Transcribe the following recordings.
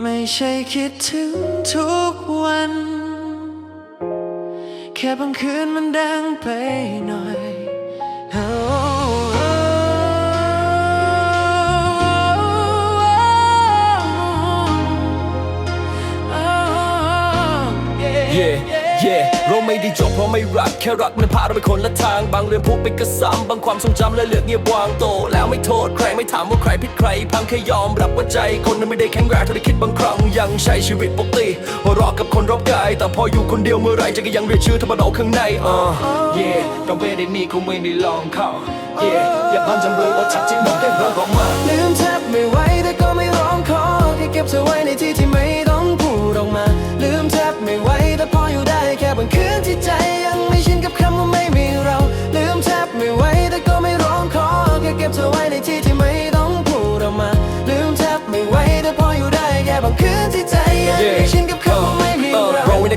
ไม่ใช่คิดถึงทุกวัน แค่บางคืนมันดังไปหน่อย Oh, เย่ เย่เราไม่ได้จบเพราะไม่รัก แค่รักมันพาเราไปคนละทาง บางเรื่องพูดไปกระซ้ำบางความทรงจำและเหลือเงียบวางโต แล้วไม่โทษใครไม่ถามว่าใครผิดใคร พังแค่ยอมรับว่าใจ คนนั้นไม่ได้แข็งแรงเท่าที่คิดบางครั้ง ยังใช้ชีวิตปกติหัวเราะกับคนรอบกาย แต่พออยู่คนเดียวเมื่อไรใจก็ยังเรียกชื่อเธอมาข้างในอ่าเย่เราไม่ได้มีคงไม่ได้ลองเข้าเย่อย่าพันจำเลยว่าชัดที่มันได้ริ่มออกมาลืมแทบไม่ไหวแต่ก็ไม่ร้องขอแค่เก็บเธอไว้ในที่ที่ไม่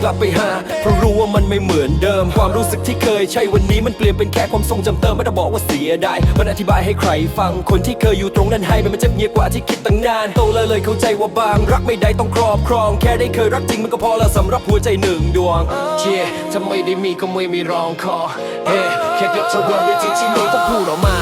ลับไปหา เพราะรู้ว่ามันไม่เหมือนเดิม ความรู้สึกที่เคยใช่วันนี้มันเปลี่ยนเป็นแค่ความทรงจำเติมไม่ต้องบอกว่าเสียดายมันอธิบายให้ใครฟัง คนที่เคยอยู่ตรงนั้นให้มันมันเจ็บเงียบกว่าที่คิดตั้งนานโตเลยเลยเข้าใจว่าบาง รักไม่ได้ต้องครอบครอง แค่ได้เคยรักจริงมันก็พอแล้วสำหรับหัวใจหนึ่งดวงเชี่ยถ้าไม่ได้มีก็ไม่มีรองคอเฮ้แค่เก็บเธอไว้ในที่ที่ไม่ต้องพูดออกมา